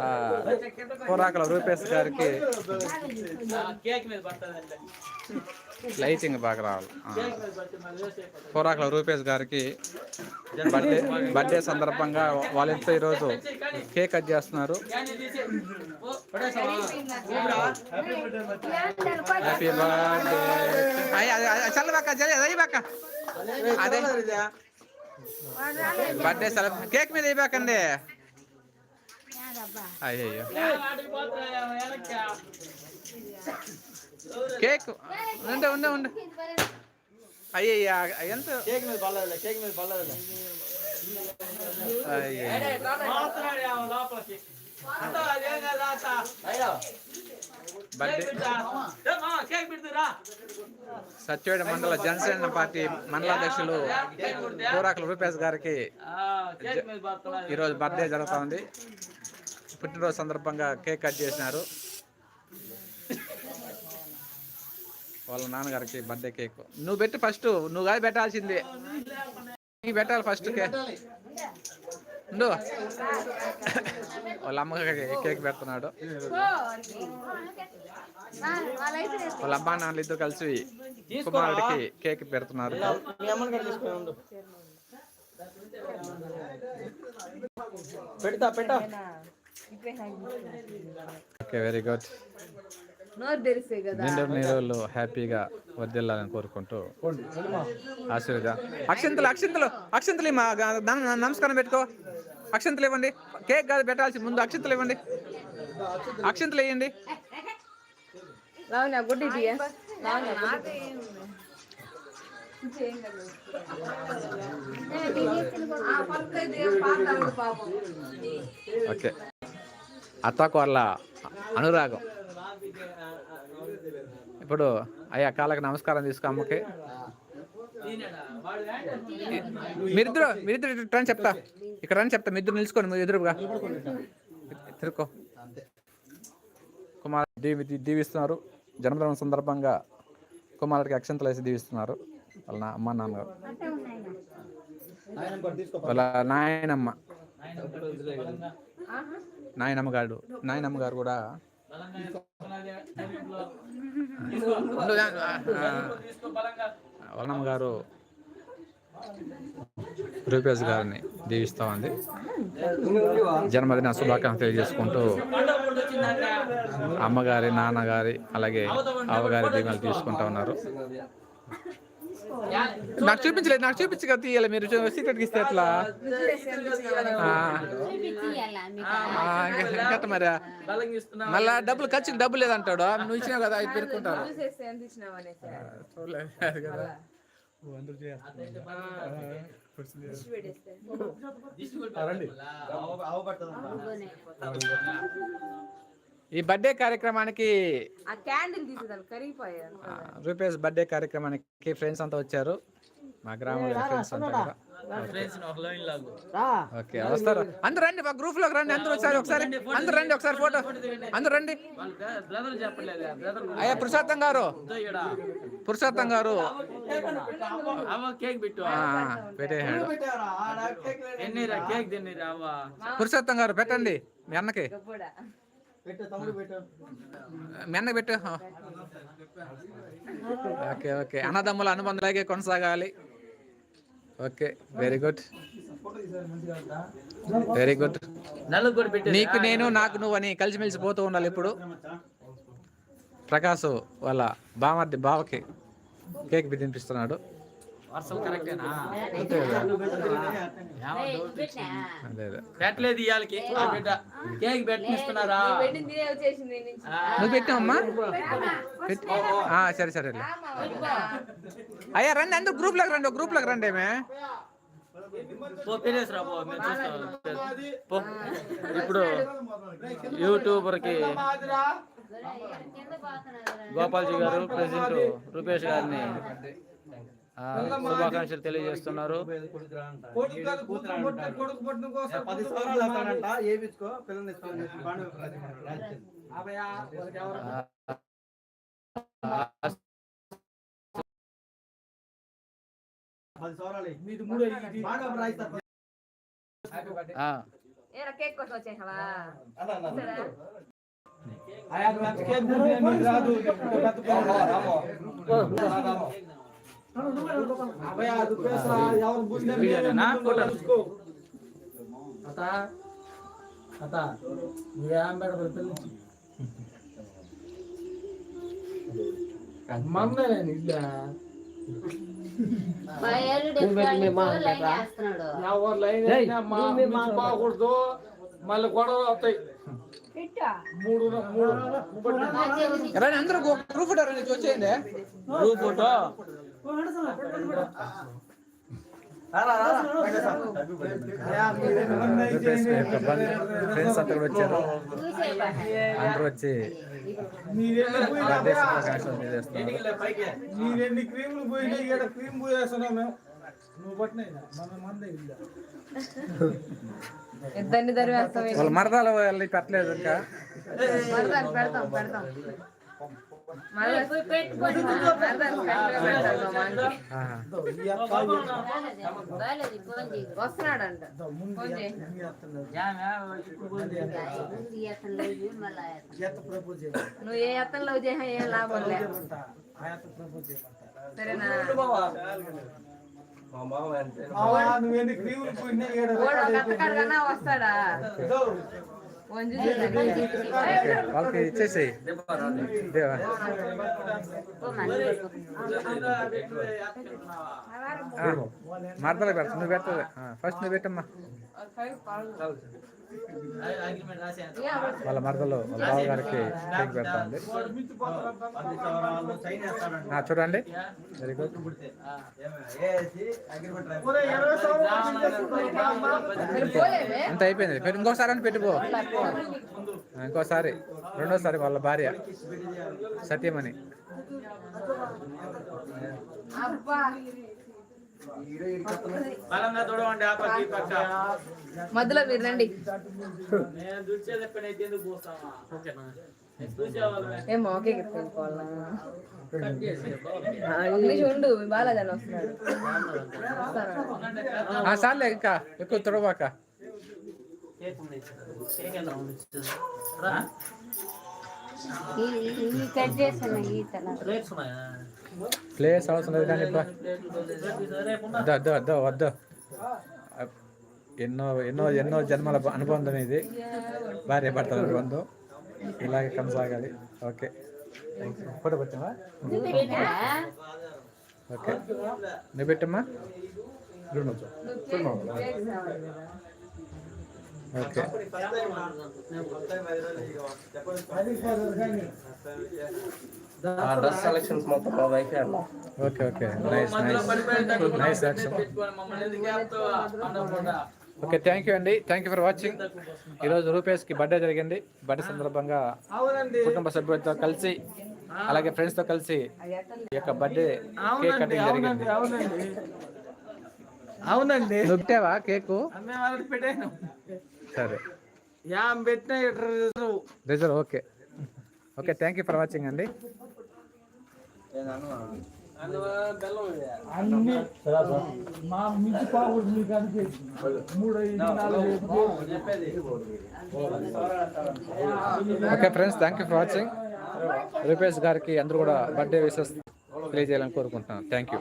ఆ, కూరాకల రూపేష్ గారికి కేక్ మీద పడుతుందండి. లైటింగ్ బాగా రావాలి. కూరాకల రూపేష్ గారికి బర్త్డే బర్త్డే సందర్భంగా వాళ్ళ ఇంట్లో ఈరోజు కేక్ కట్ చేస్తున్నారు? హ్యాపీ బర్త్డే చల్లబాక అయ్యబాక అదే. బర్త్డే సెలబ్ కేక్ మీద ఇవ్వకండి అయ్యో? కేక్. ఉండే ఉండే ఉండే. అయ్యయ్యా ఎంత? కేక్ మీద పడలేదు కేక్ మీద సత్యవేడ మండల జనసేన పార్టీ మండలాధ్యక్షులు కూరాకల రూపేష్ గారికి కేక్ మీద పడుతున్నాడు ఈరోజు బర్త్డే జరుగుతోంది పుట్టినరోజు సందర్భంగా కేక్ కట్ చేసినారు. వాళ్ళ నాన్నగారికి బర్త్డే కేక్. నువ్వు పెట్టి ఫస్ట్ నువ్వు కాదు పెట్టాల్సింది. నీకు పెట్టాలి ఫస్ట్ కేక్ ఉండు. వాళ్ళ అమ్మగారికి కేక్ పెడుతున్నాడు. వాళ్ళ అమ్మా నాన్నలు ఇద్దరు కలిసి కుమారుడికి కేక్ పెడుతున్నారు. పెడతా పెట్టా ఓకే వెరీ గుడ్ నోరు నిండు నీరులు హ్యాపీగా వర్దిల్లాలని కోరుకుంటూ ఆశీర్వద. అక్షంతలు అక్షంతలు అక్షంతలు మా నమస్కారం పెట్టుకో. అక్షంతలు ఇవ్వండి. కేక్ కాదు పెట్టాల్సి ముందు అక్షంతలు ఇవ్వండి. అక్షంతలు వేయండి ఓకే అత్తకు వాళ్ళ అనురాగం. ఇప్పుడు అయ్యా అక్కలకు నమస్కారం తీసుకో అమ్మకి. మీరిద్దరు మీరిద్దరు ఇటు రండి చెప్తా. ఇక్కడ రండి చెప్తా. మీరిద్దరు నిలుచుకోండి మీరు ఎదురుగా తిరుకో కుమార్ దీవి దీవిస్తున్నారు. జన్మదినం సందర్భంగా కుమారుడికి అక్షంతలు వేసి దీవిస్తున్నారు. వాళ్ళ నా అమ్మ నాన్నగారు. వాళ్ళ నాయనమ్మ. నాయనమ్మ గారు నాయనమ్మ గారు కూడా వాళ్ళమ్మ గారు రూపేష్ గారిని దీవిస్తా ఉంది. జన్మదిన శుభాకాంక్షలు తెలియజేసుకుంటూ అమ్మగారి నాన్నగారి అలాగే అవ్వగారి దీవెనలు తీసుకుంటా ఉన్నారు. నాకు చూపించలేదు నాకు చూపించి కదా తీయాలి మీరు సీక్రెట్ ఇస్తే ఎట్లా ఇంకట మరి మళ్ళా డబ్బులు ఖర్చు డబ్బులు లేదంటాడు నువ్వు ఇచ్చినావు కదా అది పెరుక్కుంటారు చూడలేదు కదా ఈ బర్త్డే కార్యక్రమానికి ఆ క్యాండిల్ తీసేదాన్ని కరిగిపోయాను ఆ, రూపేష్ బర్త్డే కార్యక్రమానికి ఫ్రెండ్స్ అంతా వచ్చారు. మా గ్రామంలో ఫ్రెండ్స్ అంతా ఓకే వస్తారు. అందరు రండి మా గ్రూప్లోకి రండి అందరూ ఒకసారి ఒకసారి. అందరు రండి ఒకసారి ఫోటో అందరు రండి. వాళ్ళ బ్రదర్ చెప్పలేదు బ్రదర్ అయ్యా పురుషోత్తం గారు. పురుషోత్తం గారు. పురుషోత్తం గారు పెట్టండి మీ అన్నకి. కూడా పెట్టు తమ్ముడు పెట్టు. మీ అన్నకి పెట్టు. Okay okay. అన్నదమ్ముల అనుబంధం అలాగే కొనసాగాలి. Okay very good very good నీకు నేను నాకు నువ్వు అని కలిసిమెలిసి పోతూ ఉండాలి ఇప్పుడు. ప్రకాష్ వాళ్ళ బామర్ది బావకి కేక్ బి తినిపిస్తున్నాడు. వర్షం కరెక్టేనా? పెట్టలేదు బిడ్డ కేక్ పెట్టిస్తున్నారా నువ్వు పెట్టావమ్మా సరే సరే. అయ్యా రండి అందరు గ్రూప్లోకి రండి గ్రూప్లోకి రండి ఏమే ఇప్పుడు యూట్యూబర్కి గోపాల్జీ గారు ప్రెసిడెంట్ రూపేష్ గారిని. శుభాకాంక్షలు తెలియజేస్తున్నారు. కేక్ కోసం వచ్చేసావా? కేక్ రాదు. అత అత నువ్వేం పెడతావు పిలిచి మందే ఇల్లా ఎవరు లైన్ అయినా మా నుంచి పోకూడదు మళ్ళీ గొడవలు అవుతాయి. మూడు మూడు. రండి అందరూ గ్రూప్ ఫోటో రండి వచ్చేయండి గ్రూప్ ఫోటో ఫ్రెండ్స్ అంతా కూడా వచ్చారు అందరూ వచ్చి మీరెన్ని క్రీములు పోయినా ఇక్కడ క్రీమ్ పోయేస్తున్నాం మేము నువ్వు పట్టినాయి మన మంద ఇల్లు ఇద్దరిని దరివేస్తాం వాళ్ళ మరదాలు వెళ్ళి పెట్టలేదు ఇంకా. పెడతాం పెడతాం. వస్తున్నాడంట. నువ్వు ఏ అత్తంలో చేసా ఏం లాభం లే. ఆ ఎత్త ప్రపోజ్ చేయమంట సరేనా నువ్వు వస్తాడా? వాళ్ళకి ఇచ్చేసేయి దేవా మరదలు పెడతా నువ్వు పెట్టదు ఫస్ట్ నువ్వు పెట్టమ్మా వాళ్ళ మరదలు వాళ్ళ బావగారికి కేక్ పెడతా ఉంది ఆ, చూడండి వెరీ గుడ్ అంత అయిపోయింది పెట్టు ఇంకోసారి అని పెట్టుకో ఇంకోసారి రెండోసారి వాళ్ళ భార్య పక్క. మధ్యలో మీరు రండి. నేను చూసేది ఎక్కడైతే ఎందుకు పోస్తావా? ఓకేనా చూసేవాళ్ళమే. ఏమో ఓకే ఇంగ్లీష్ ఉండు అని వస్తున్నాడు. సార్లే ఇంకా ఎక్కువ తొడబాక ప్లేస్ అవసరం లేదు కానీ బా ప్లేట్లు రేపు వద్దు వద్దు. వద్దు ఎన్నో ఎన్నో ఎన్నో జన్మల అనుబంధం ఇది భార్య భర్తల అనుబంధం ఇలాగే కొనసాగాలి. ఓకే. ఫోటో పెట్టావా ఓకే. నువ్వు పెట్టమ్మా. నువ్వు కేక్ కేక్ కావాలి కదా. ఓకే డ్రెస్ సెలక్షన్స్ మొత్తం మా వైఫే అన్న. Okay okay nice. Okay thank you అండి. థ్యాంక్ యూ ఫర్ వాచింగ్ ఈరోజు రూపేష్కి బర్త్డే జరిగింది. బర్త్డే సందర్భంగా అవునండి. కుటుంబ సభ్యులతో కలిసి అలాగే ఫ్రెండ్స్తో కలిసి ఈ యొక్క బర్త్డే కేక్ కటింగ్ జరిగింది. అవునండి అవునండి. అవునండి. నువ్వు పెట్టావా కేకు? పెట్టాను. సరే. యాం పెట్టిన ఇట్లా reserve okay. Okay thank you for watching అండి. అన్ని మా మించి పావుడు మీకు అనిపించింది మూడు ఐదు నాలుగు ఐదు okay friends thank you for watching Rupesh గారికి అందరూ కూడా బర్త్డే విషెస్ తెలియజేయాలని కోరుకుంటున్నాను. Thank you